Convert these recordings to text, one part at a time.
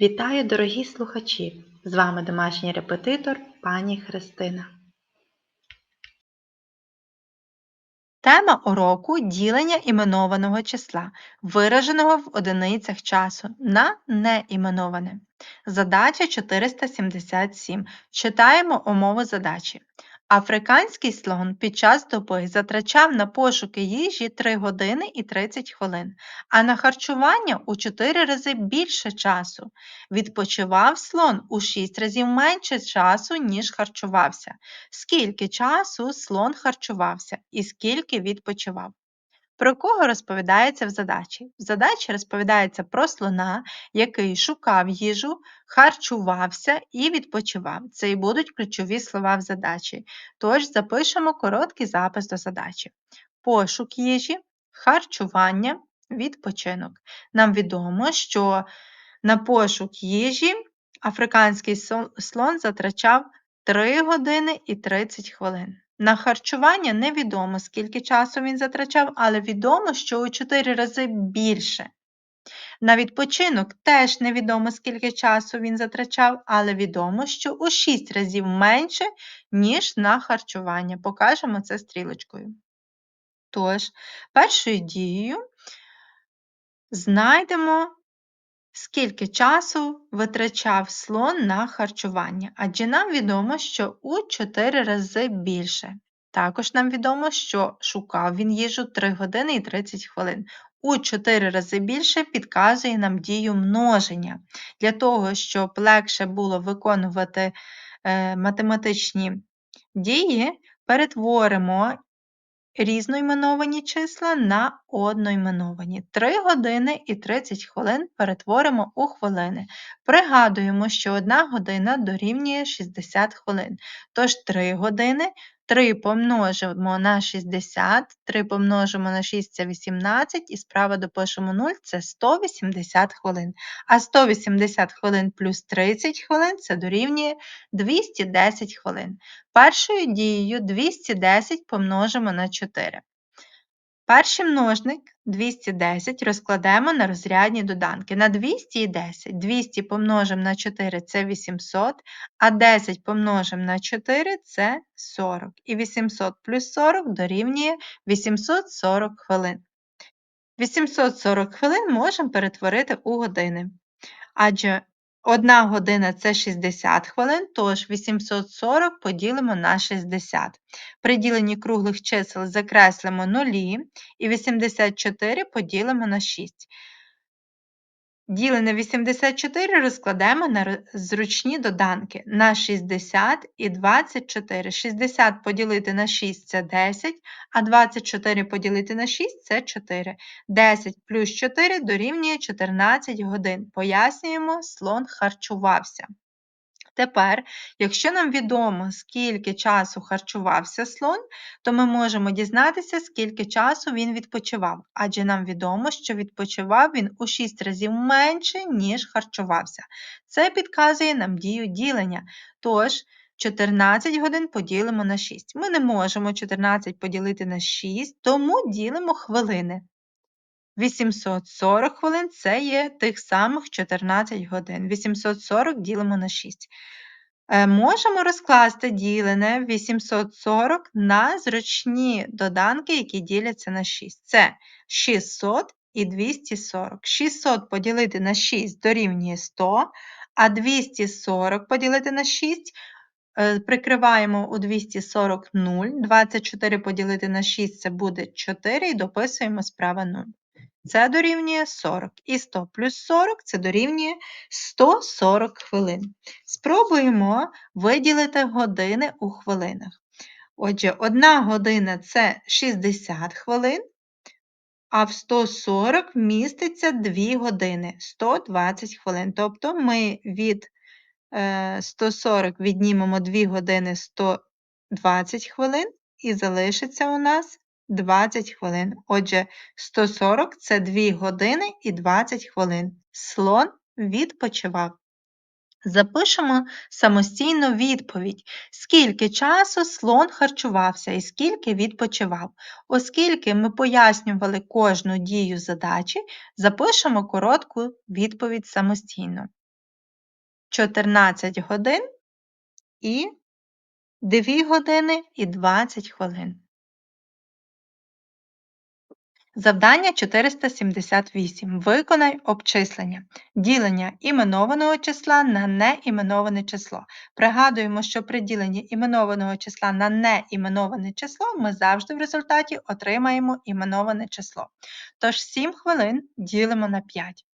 Вітаю, дорогі слухачі! З вами домашній репетитор пані Христина. Тема уроку ділення іменованого числа, вираженого в одиницях часу на неіменоване. Задача 477. Читаємо умову задачі. Африканський слон під час доби затрачав на пошуки їжі 3 години і 30 хвилин, а на харчування у 4 рази більше часу. Відпочивав слон у 6 разів менше часу, ніж харчувався. Скільки часу слон харчувався і скільки відпочивав? Про кого розповідається в задачі? В задачі розповідається про слона, який шукав їжу, харчувався і відпочивав. Це і будуть ключові слова в задачі. Тож запишемо короткий запис до задачі: пошук їжі, харчування, відпочинок. Нам відомо, що на пошук їжі африканський слон затрачав 3 години і 30 хвилин. На харчування невідомо, скільки часу він затрачав, але відомо, що у 4 рази більше. На відпочинок теж невідомо, скільки часу він затрачав, але відомо, що у 6 разів менше, ніж на харчування. Покажемо це стрілочкою. Тож, першою дією знайдемо Скільки часу витрачав слон на харчування? Адже нам відомо, що у 4 рази більше. Також нам відомо, що шукав він їжу 3 години і 30 хвилин. У 4 рази більше підказує нам дію множення. Для того, щоб легше було виконувати е, математичні дії, перетворимо різноіменовані числа на одноіменовані. 3 години і 30 хвилин перетворимо у хвилини. Пригадуємо, що 1 година дорівнює 60 хвилин. Тож 3 години 3 помножимо на 60, 3 помножимо на 6 це 18, і справа допишемо 0 це 180 хвилин. А 180 хвилин плюс 30 хвилин це дорівнює 210 хвилин. Першою дією 210 помножимо на 4. Перший множник 210 розкладемо на розрядні доданки. На 200 і 10. 200 помножимо на 4 це 800, а 10 помножимо на 4 це 40. І 800 плюс 40 дорівнює 840 хвилин. 840 хвилин можемо перетворити у години. Адже 1 година це 60 хвилин, тож 840 поділимо на 60. При діленні круглих чисел закреслимо нулі і 84 поділимо на 6. Ділене 84 розкладемо на зручні доданки на 60 і 24. 60 поділити на 6 це 10, а 24 поділити на 6 це 4. 10 плюс 4 дорівнює 14 годин. Пояснюємо, слон харчувався. Тепер, якщо нам відомо, скільки часу харчувався слон, то ми можемо дізнатися, скільки часу він відпочивав, адже нам відомо, що відпочивав він у 6 разів менше, ніж харчувався. Це підказує нам дію ділення. Тож, 14 годин поділимо на 6. Ми не можемо 14 поділити на 6, тому ділимо хвилини. 840 хвилин це є тих самих 14 годин. 840 ділимо на 6. Е, можемо розкласти ділене 840 на зручні доданки, які діляться на 6. Це 600 і 240. 600 поділити на 6 дорівнює 100, а 240 поділити на 6 е, прикриваємо у 240 0, 24 поділити на 6 це буде 4 і дописуємо справа 0. Це дорівнює 40. І 100 плюс 40 це дорівнює 140 хвилин. Спробуємо виділити години у хвилинах. Отже, 1 година це 60 хвилин, а в 140 міститься 2 години 120 хвилин. Тобто ми від 140 е, віднімемо 2 години 120 хвилин, і залишиться у нас 20 хвилин. Отже, 140 це 2 години і 20 хвилин. Слон відпочивав. Запишемо самостійно відповідь, скільки часу слон харчувався і скільки відпочивав. Оскільки ми пояснювали кожну дію задачі, запишемо коротку відповідь самостійно. 14 годин і 2 години і 20 хвилин. Завдання 478. Виконай обчислення. Ділення іменованого числа на неіменоване число. Пригадуємо, що при діленні іменованого числа на неіменоване число ми завжди в результаті отримаємо іменоване число. Тож 7 хвилин ділимо на 5.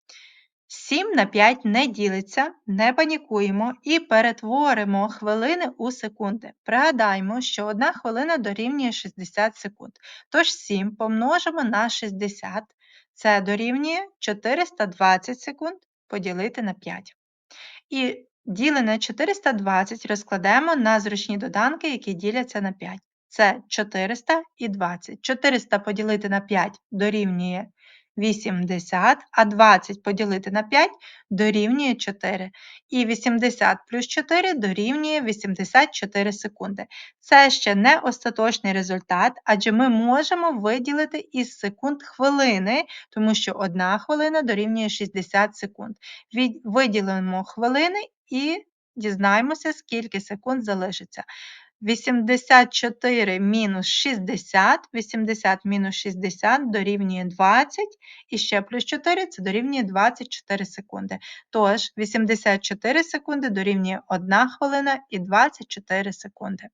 7 на 5 не ділиться, не панікуємо і перетворимо хвилини у секунди. Пригадаймо, що 1 хвилина дорівнює 60 секунд. Тож 7 помножимо на 60, це дорівнює 420 секунд поділити на 5. І ділене 420 розкладемо на зручні доданки, які діляться на 5. Це 400 і 20. 400 поділити на 5 дорівнює 80, а 20 поділити на 5 дорівнює 4. І 80 плюс 4 дорівнює 84 секунди. Це ще не остаточний результат, адже ми можемо виділити із секунд хвилини, тому що 1 хвилина дорівнює 60 секунд. Виділимо хвилини і дізнаємося, скільки секунд залишиться. 84 мінус 60, 80 мінус 60 дорівнює 20, і ще плюс 4 це дорівнює 24 секунди. Тож 84 секунди дорівнює 1 хвилина і 24 секунди.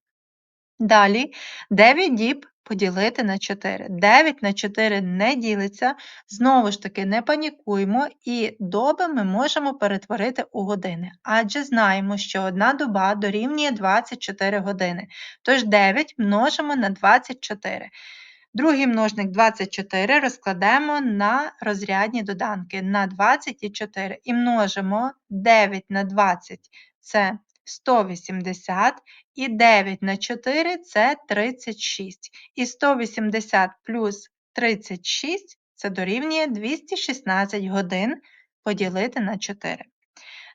Далі 9 діб поділити на 4. 9 на 4 не ділиться, знову ж таки, не панікуємо, і доби ми можемо перетворити у години, адже знаємо, що одна доба дорівнює 24 години. Тож 9 множимо на 24. Другий множник 24 розкладемо на розрядні доданки на 24 і множимо 9 на 20 це 180 і 9 на 4 це 36. І 180 плюс 36 це дорівнює 216 годин поділити на 4.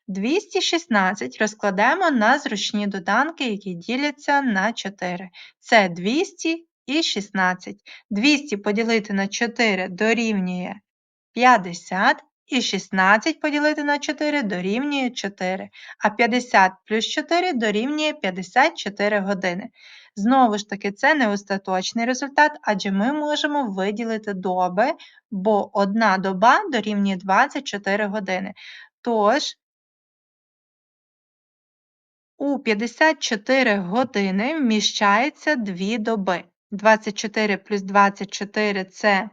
216 розкладемо на зручні доданки, які діляться на 4. Це 200 і 16. 200 поділити на 4 дорівнює 50, і 16 поділити на 4 дорівнює 4, а 50 плюс 4 дорівнює 54 години. Знову ж таки, це не остаточний результат, адже ми можемо виділити доби, бо одна доба дорівнює 24 години. Тож, у 54 години вміщається 2 доби. 24 плюс 24 це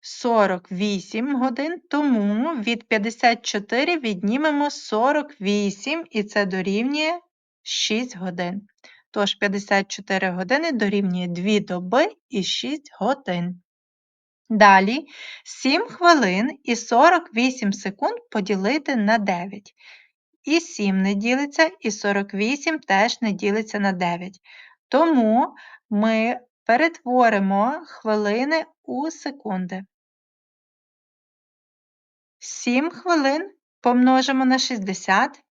48 годин, тому від 54 віднімемо 48 і це дорівнює 6 годин. Тож 54 години дорівнює 2 доби і 6 годин. Далі 7 хвилин і 48 секунд поділити на 9. І 7 не ділиться, і 48 теж не ділиться на 9. Тому ми перетворимо хвилини у секунди. 7 хвилин помножимо на 60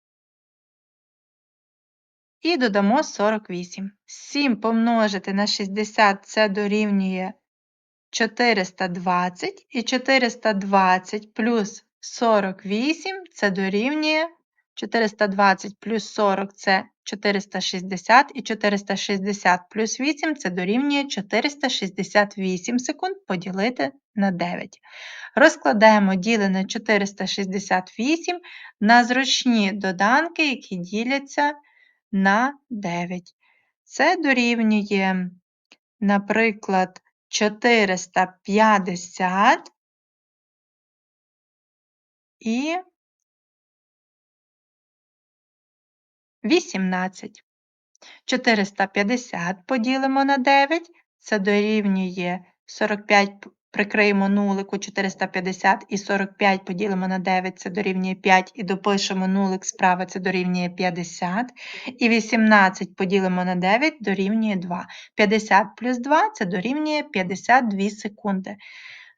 і додамо 48. 7 помножити на 60 це дорівнює 420, і 420 плюс 48 це дорівнює 420 плюс 40 це 460, і 460 плюс 8 це дорівнює 468 секунд поділити на 9. Розкладаємо ділене 468 на зручні доданки, які діляться на 9. Це дорівнює, наприклад, 450 і 18. 450 поділимо на 9, це дорівнює 45, прикриємо нулику 450 і 45 поділимо на 9, це дорівнює 5, і допишемо нулик справа, це дорівнює 50. І 18 поділимо на 9 дорівнює 2. 50 плюс 2 це дорівнює 52 секунди.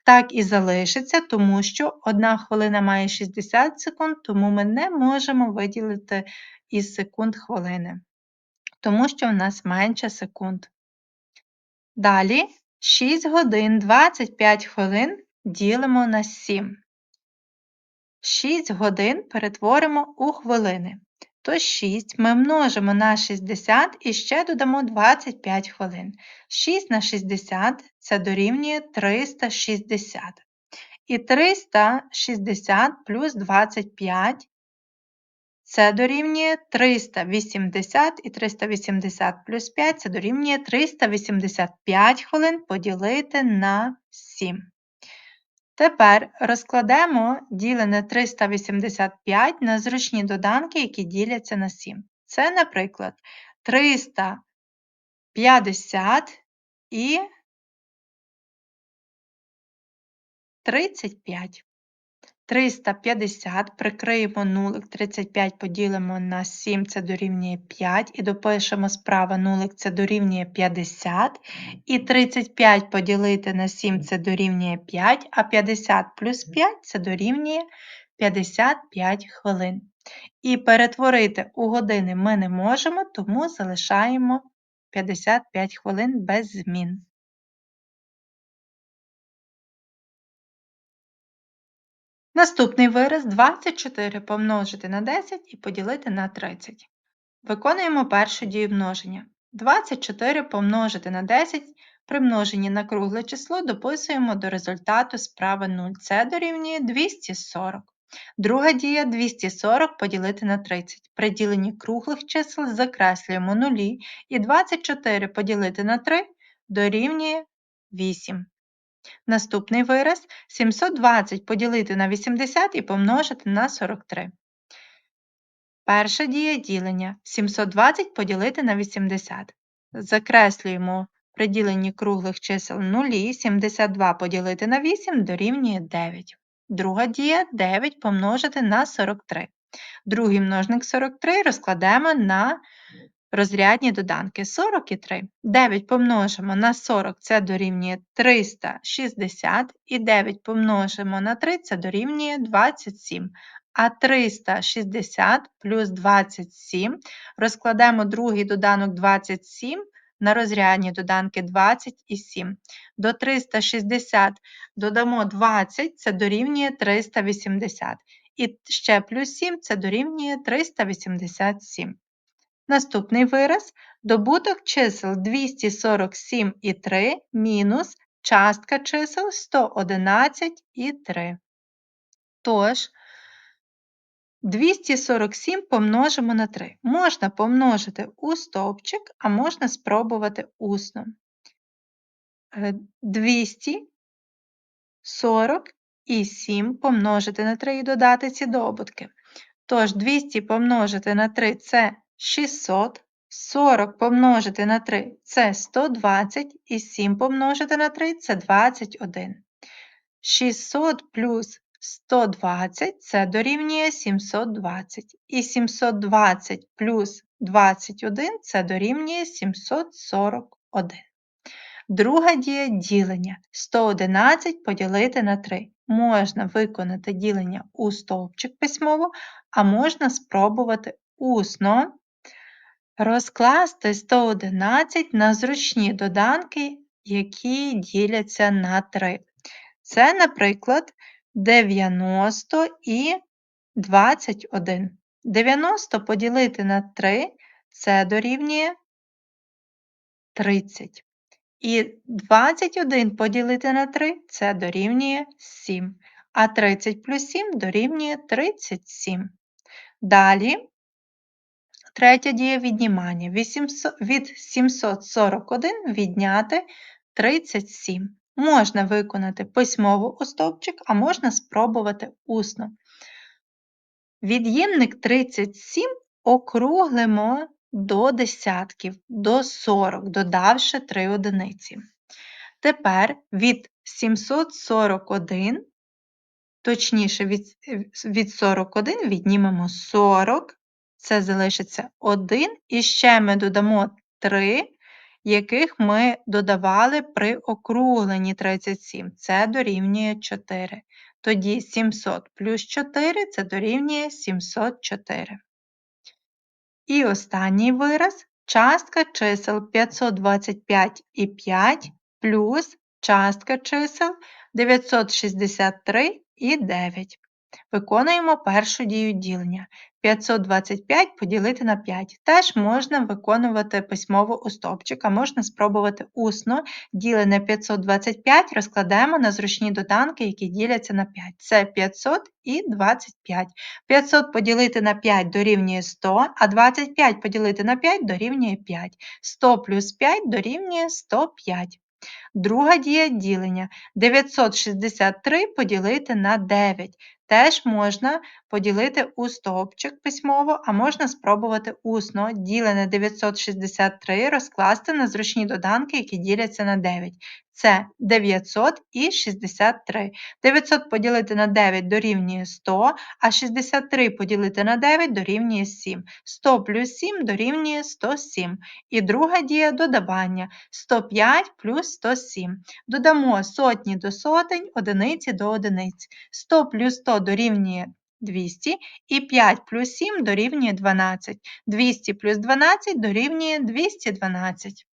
Так і залишиться, тому що 1 хвилина має 60 секунд, тому ми не можемо виділити із секунд хвилини, тому що в нас менше секунд. Далі 6 годин 25 хвилин ділимо на 7. 6 годин перетворимо у хвилини. То 6 ми множимо на 60 і ще додамо 25 хвилин. 6 на 60 це дорівнює 360. І 360 плюс 25 це дорівнює 380 і 380 плюс 5 це дорівнює 385 хвилин поділити на 7. Tепер розкладемо ділене 385 на зручні доданки, які діляться на 7. Це, наприклад, 350 і 35. 350 прикриємо нулик, 35 поділимо на 7, це дорівнює 5, і допишемо справа нулик, це дорівнює 50, і 35 поділити на 7 це дорівнює 5, а 50 плюс 5 це дорівнює 55 хвилин. І перетворити у години ми не можемо, тому залишаємо 55 хвилин без змін. Наступний вираз 24 помножити на 10 і поділити на 30. Виконуємо першу дію множення. 24 помножити на 10 при множенні на кругле число дописуємо до результату справа 0. Це дорівнює 240. Друга дія 240 поділити на 30. При діленні круглих чисел закреслюємо нулі і 24 поділити на 3 дорівнює 8. Наступний вираз 720 поділити на 80 і помножити на 43. Перша дія ділення 720 поділити на 80. Закреслюємо при діленні круглих чисел нулі, 72 поділити на 8 дорівнює 9. Друга дія 9 помножити на 43. Другий множник 43 розкладемо на розрядні доданки 40 і 3. 9 помножимо на 40 це дорівнює 360, і 9 помножимо на 3 це дорівнює 27. А 360 плюс 27 розкладемо другий доданок 27 на розрядні доданки 20 і 7. До 360 додамо 20, це дорівнює 380. І ще плюс 7 це дорівнює 387. Наступний вираз добуток чисел 247 і 3 мінус частка чисел 111 і 3. Тож, 247 помножимо на 3. Можна помножити у стовпчик, а можна спробувати усно. 247 помножити на 3 і додати ці добутки. Тож 200 помножити на 3 це 600, 40 помножити на 3 це 120 і 7 помножити на 3 це 21. 600 плюс 120 це дорівнює 720. І 720 плюс 21 це дорівнює 741. Друга дія ділення 111 поділити на 3. Можна виконати ділення у стовпчик письмово, а можна спробувати усно розкласти 111 на зручні доданки, які діляться на 3. Це, наприклад, 90 і 21. 90 поділити на 3 це дорівнює 30. І 21 поділити на 3 це дорівнює 7. А 30 плюс 7 дорівнює 37. Далі третя дія віднімання. Від 741 відняти 37. Можна виконати письмово у а можна спробувати усно. Від'ємник 37 округлимо до десятків, до 40, додавши 3 одиниці. Тепер від 741, точніше, від 41 віднімемо 40, це залишиться 1, і ще ми додамо 3, яких ми додавали при округленні 37. Це дорівнює 4. Тоді 700 плюс 4 це дорівнює 704. І останній вираз частка чисел 525 і 5 плюс частка чисел 963 і 9. Виконуємо першу дію ділення. 525 поділити на 5. Теж можна виконувати письмово у стовпчик, а можна спробувати усно. Ділене 525 розкладаємо на зручні доданки, які діляться на 5. Це 500 і 25. 500 поділити на 5 дорівнює 100, а 25 поділити на 5 дорівнює 5. 100 плюс 5 дорівнює 105. Друга дія ділення 963 поділити на 9. Теж можна поділити у стовпчик письмово, а можна спробувати усно ділене 963 розкласти на зручні доданки, які діляться на 9. Це 900 і 63. 900 поділити на 9 дорівнює 100, а 63 поділити на 9 дорівнює 7. 100 плюс 7 дорівнює 107. І друга дія додавання 105 плюс 107. Додамо сотні до сотень, одиниці до одиниць. 100 плюс 100 дорівнює 200 і 5 плюс 7 дорівнює 12. 200 плюс 12 дорівнює 212.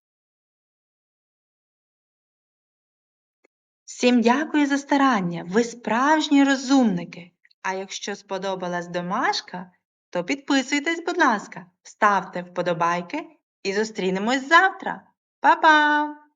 Всім дякую за старання. Ви справжні розумники. А якщо сподобалась домашка, то підписуйтесь, будь ласка, ставте вподобайки і зустрінемось завтра. Па-па!